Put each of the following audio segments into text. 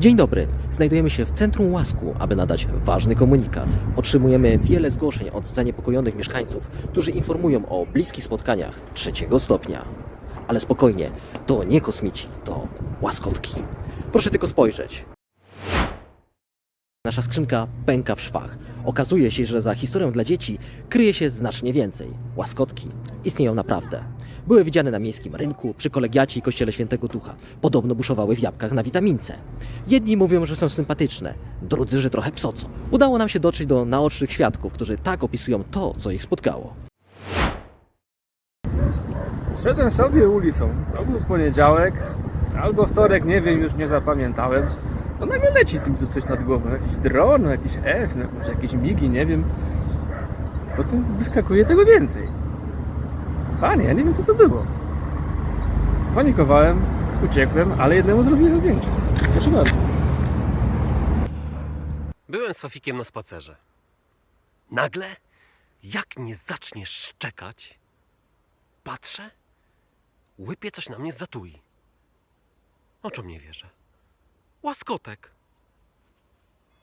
Dzień dobry. Znajdujemy się w centrum Łasku, aby nadać ważny komunikat. Otrzymujemy wiele zgłoszeń od zaniepokojonych mieszkańców, którzy informują o bliskich spotkaniach trzeciego stopnia. Ale spokojnie, to nie kosmici, to łaskotki. Proszę tylko spojrzeć. Nasza skrzynka pęka w szwach. Okazuje się, że za historią dla dzieci kryje się znacznie więcej. Łaskotki istnieją naprawdę. Były widziane na miejskim rynku, przy kolegiacie i kościele świętego Ducha. Podobno buszowały w jabłkach na witamince. Jedni mówią, że są sympatyczne, drudzy, że trochę psoco. Udało nam się dotrzeć do naocznych świadków, którzy tak opisują to, co ich spotkało. Szedłem sobie ulicą. To był poniedziałek albo wtorek, nie wiem, już nie zapamiętałem. To nagle leci z tym tu coś nad głową. Jakiś dron, jakiś F, no, może jakieś migi, nie wiem. Potem wyskakuje tego więcej. Panie, ja nie wiem co to było. Spanikowałem, uciekłem, ale jednemu zrobiłem zdjęcie. Proszę bardzo. Byłem z Fafikiem na spacerze. Nagle, jak nie zacznie szczekać, patrzę, łypie coś na mnie zatui. Oczom nie wierzę. Łaskotek.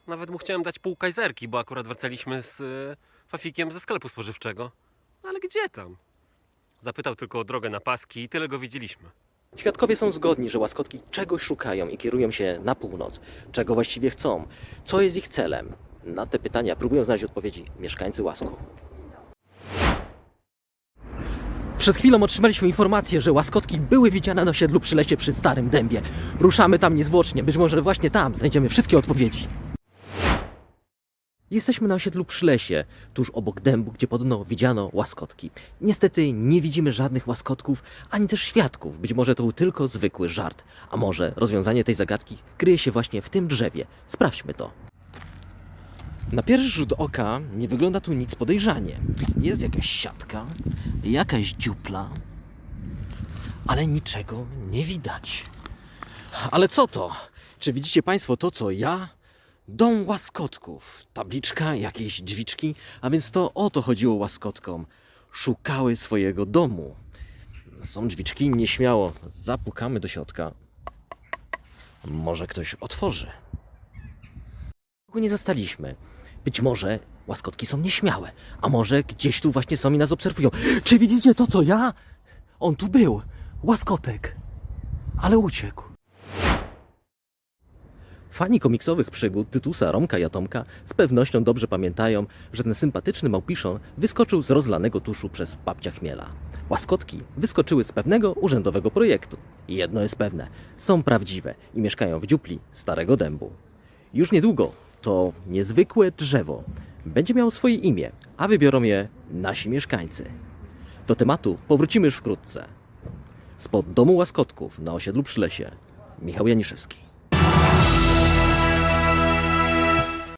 Nawet mu chciałem dać pół kajzerki, bo akurat wracaliśmy z e, Fafikiem ze sklepu spożywczego. Ale gdzie tam? Zapytał tylko o drogę na paski i tyle go widzieliśmy. Świadkowie są zgodni, że łaskotki czegoś szukają i kierują się na północ. Czego właściwie chcą? Co jest ich celem? Na te pytania próbują znaleźć odpowiedzi mieszkańcy Łasku. Przed chwilą otrzymaliśmy informację, że łaskotki były widziane na osiedlu przy lesie przy Starym Dębie. Ruszamy tam niezwłocznie, być może właśnie tam znajdziemy wszystkie odpowiedzi. Jesteśmy na osiedlu przy lesie, tuż obok dębu, gdzie podobno widziano łaskotki. Niestety nie widzimy żadnych łaskotków, ani też świadków. Być może to był tylko zwykły żart. A może rozwiązanie tej zagadki kryje się właśnie w tym drzewie. Sprawdźmy to. Na pierwszy rzut oka nie wygląda tu nic podejrzanie. Jest jakaś siatka, jakaś dziupla, ale niczego nie widać. Ale co to? Czy widzicie Państwo to, co ja? Dom łaskotków. Tabliczka, jakieś drzwiczki, a więc to o to chodziło łaskotkom. Szukały swojego domu. Są drzwiczki, nieśmiało. Zapukamy do środka. Może ktoś otworzy. Go nie zastaliśmy. Być może łaskotki są nieśmiałe, a może gdzieś tu właśnie są i nas obserwują. Czy widzicie to, co ja? On tu był. Łaskotek. Ale uciekł. Fani komiksowych przygód Tytusa, Romka i Atomka z pewnością dobrze pamiętają, że ten sympatyczny małpiszon wyskoczył z rozlanego tuszu przez babcia chmiela. Łaskotki wyskoczyły z pewnego urzędowego projektu. Jedno jest pewne, są prawdziwe i mieszkają w dziupli Starego Dębu. Już niedługo to niezwykłe drzewo będzie miało swoje imię, a wybiorą je nasi mieszkańcy. Do tematu powrócimy już wkrótce. Spod domu łaskotków na osiedlu przy lesie Michał Janiszewski.